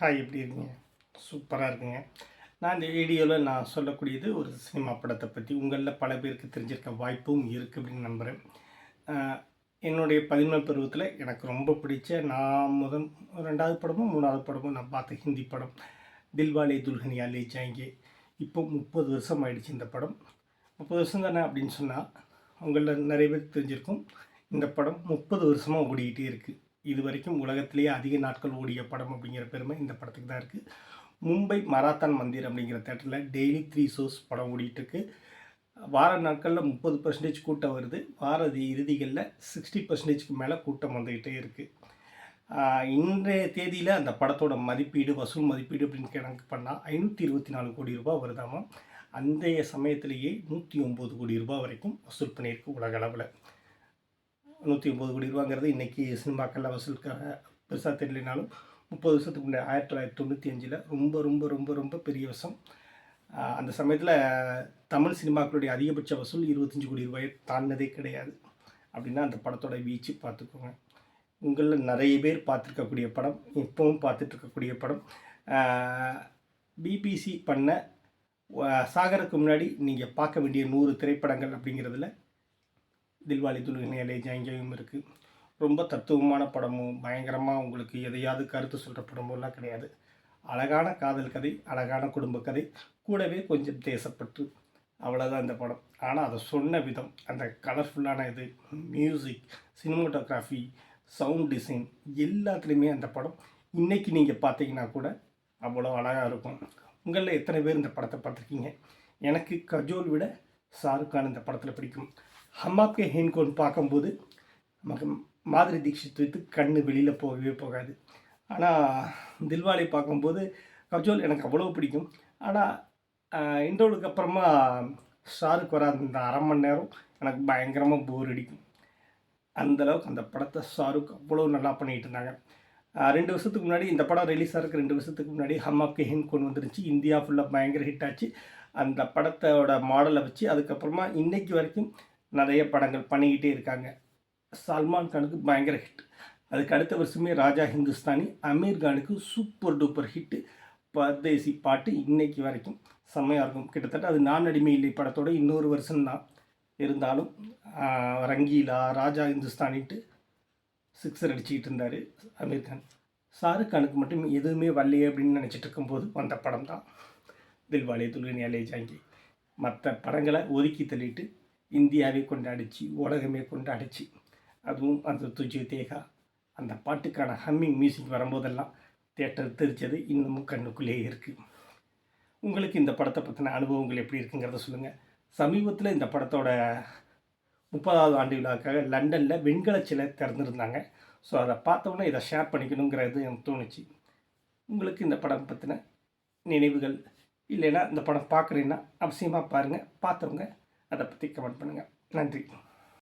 Hi எப்படி இருக்கீங்க? சூப்பராக இருக்குங்க. நான் இந்த வீடியோவில் நான் சொல்லக்கூடியது ஒரு சினிமா படத்தை பற்றி உங்களில் பல பேருக்கு தெரிஞ்சிருக்க வாய்ப்பும் இருக்குது அப்படின்னு நம்புகிறேன் என்னுடைய பதினொன்று பருவத்தில் எனக்கு ரொம்ப பிடிச்ச நான் முதல் ரெண்டாவது படமும் மூணாவது படமும் நான் பார்த்த ஹிந்தி படம் தில்வாலே துல்கனியா லே ஜாங்கே இப்போ முப்பது வருஷம் ஆயிடுச்சு இந்த படம். முப்பது வருஷம் தானே அப்படின்னு சொன்னால் உங்களில் நிறைய பேருக்கு தெரிஞ்சிருக்கும். இந்த படம் முப்பது வருஷமாக ஓடிக்கிட்டே இருக்குது இது வரைக்கும் உலகத்திலேயே அதிக நாட்கள் ஓடிய படம் அப்படிங்கிற பெருமை இந்த படத்துக்கு தான் இருக்குது மும்பை மராத்தான் மந்திர் அப்படிங்கிற தேட்டரில் டெய்லி த்ரீ ஷோஸ் படம் ஓடிட்டுருக்கு. வார நாட்களில் முப்பது பர்சன்டேஜ் கூட்டம் வருது. வார இறுதிகளில் சிக்ஸ்டி பர்சன்டேஜ்க்கு மேலே கூட்டம் வந்துக்கிட்டே இருக்குது இன்றைய தேதியில் அந்த படத்தோட மதிப்பீடு வசூல் மதிப்பீடு அப்படின்னு கணக்கு பண்ணால் ஐநூற்றி இருபத்தி நாலு கோடி ரூபாய் வருதாமா? அந்தைய சமயத்திலேயே நூற்றி ஒம்பது கோடி ரூபாய் வரைக்கும் வசூல் பண்ணியிருக்கு உலக அளவில். நூற்றி ஒம்பது கோடி ரூபாங்கிறது இன்றைக்கி சினிமாக்களில் வசூலுக்காக பெருசாக தெரியலனாலும் முப்பது வருஷத்துக்கு முன்னாடி ஆயிரத்தி தொள்ளாயிரத்தி தொண்ணூற்றி அஞ்சில் ரொம்ப ரொம்ப ரொம்ப ரொம்ப பெரிய வருஷம் அந்த சமயத்தில் தமிழ் சினிமாக்களுடைய அதிகபட்ச வசூல் இருபத்தஞ்சி கோடி ரூபாயை தாண்டினதே கிடையாது. அப்படின்னா அந்த படத்தோட வீச்சு பார்த்துக்கோங்க. உங்களில் நிறைய பேர் பார்த்துருக்கக்கூடிய படம் இப்போவும் பார்த்துட்ருக்கக்கூடிய படம். பிபிசி பண்ண சாகருக்கு முன்னாடி நீங்கள் பார்க்க வேண்டிய நூறு திரைப்படங்கள் அப்படிங்கிறதுல தில்வாலி துலுகனியாலே ஜாங்கியும் இருக்குது ரொம்ப தத்துவமான படமும் பயங்கரமாக உங்களுக்கு எதையாவது கருத்து சொல்கிற படமும்லாம் கிடையாது. அழகான காதல் கதை அழகான குடும்ப கதை கூடவே கொஞ்சம் தேசப்பட்டு அவ்வளோதான் அந்த படம். ஆனால் அதை சொன்ன விதம் அந்த கலர்ஃபுல்லான இது மியூசிக் சினிமோட்டோகிராஃபி சவுண்ட் டிசைன் எல்லாத்துலேயுமே அந்த படம். இன்றைக்கி நீங்கள் பார்த்தீங்கன்னா கூட அவ்வளோ அழகாக இருக்கும். உங்களில் எத்தனை பேர் இந்த படத்தை பார்த்துருக்கீங்க? எனக்கு கஜோல் விட ஷாருக் கான் இந்த படத்தில் பிடிக்கும். ஹம்மாப்கே ஹேன்கோன் பார்க்கும்போது நமக்கு மாதிரி தீட்சித் வைத்து கண்ணு வெளியில் போகவே போகாது. ஆனால் தில்வாலை பார்க்கும்போது கஜோல் எனக்கு அவ்வளோ பிடிக்கும். ஆனால் இன்டர்வலுக்கு அப்புறமா ஷாருக் வர அந்த அரை மணி நேரம் எனக்கு பயங்கரமாக போர் அடிக்கும். அந்தளவுக்கு அந்த படத்தை ஷாருக் அவ்வளோ நல்லா பண்ணிகிட்டு இருந்தாங்க. ரெண்டு வருஷத்துக்கு முன்னாடி இந்த படம் ரிலீஸ் ஆகிறதுக்கு ரெண்டு வருஷத்துக்கு முன்னாடி ஹம் ஆப்கே கெஹின் கொண்டு வந்துருச்சு இந்தியா ஃபுல்லாக பயங்கர ஹிட் ஆச்சு. அந்த படத்தோட மாடலை வச்சு அதுக்கப்புறமா இன்றைக்கு வரைக்கும் நிறைய படங்கள் பண்ணிக்கிட்டே இருக்காங்க. சல்மான் கானுக்கு பயங்கர ஹிட் அதுக்கு அடுத்த வருஷமே ராஜா ஹிந்துஸ்தானி அமீர் கானுக்கு சூப்பர் டூப்பர் ஹிட்டு பர்தேசி பாட்டு இன்னைக்கு வரைக்கும் செம்மையாக இருக்கும். கிட்டத்தட்ட அது நான் அடிமை இல்லை படத்தோட இன்னொரு வருஷம்தான் இருந்தாலும் ரங்கீலா ராஜா ஹிந்துஸ்தானிட்டு சிக்ஸர் அடிச்சுக்கிட்டு இருந்தார் அமீர் கான். ஷாருக் கானுக்கு மட்டும் எதுவுமே வரலையே அப்படின்னு நினச்சிட்டு இருக்கும்போது வந்த படம் தான் தில்வாலே துல்கனியாலே ஜாங்கி. மற்ற படங்களை ஒதுக்கி தள்ளிட்டு இந்தியாவே கொண்டாடிச்சு உலகமே கொண்டாடிச்சு. அதுவும் அந்த துஜி தேகா. அந்த பாட்டுக்கான ஹம்மிங் மியூசிக் வரும்போதெல்லாம் தேட்டர் தெரிச்சது இன்னமும் கண்ணுக்குள்ளேயே இருக்குது உங்களுக்கு இந்த படத்தை பற்றின அனுபவங்கள் எப்படி இருக்குங்கிறத சொல்லுங்கள் சமீபத்தில் இந்த படத்தோட முப்பதாவது ஆண்டு விழாக்காக லண்டனில் வெண்கல சிலை திறந்துருந்தாங்க. ஸோ அதை பார்த்தோன்னே இதை ஷேர் பண்ணிக்கணுங்கிறது எனக்கு தோணுச்சு. உங்களுக்கு இந்த படம் பற்றின நினைவுகள் இல்லைன்னா இந்த படம் பார்க்குறீங்கன்னா அவசியமாக பாருங்கள் பார்த்தவங்க அதை பற்றி கமெண்ட் பண்ணுங்கள் நன்றி.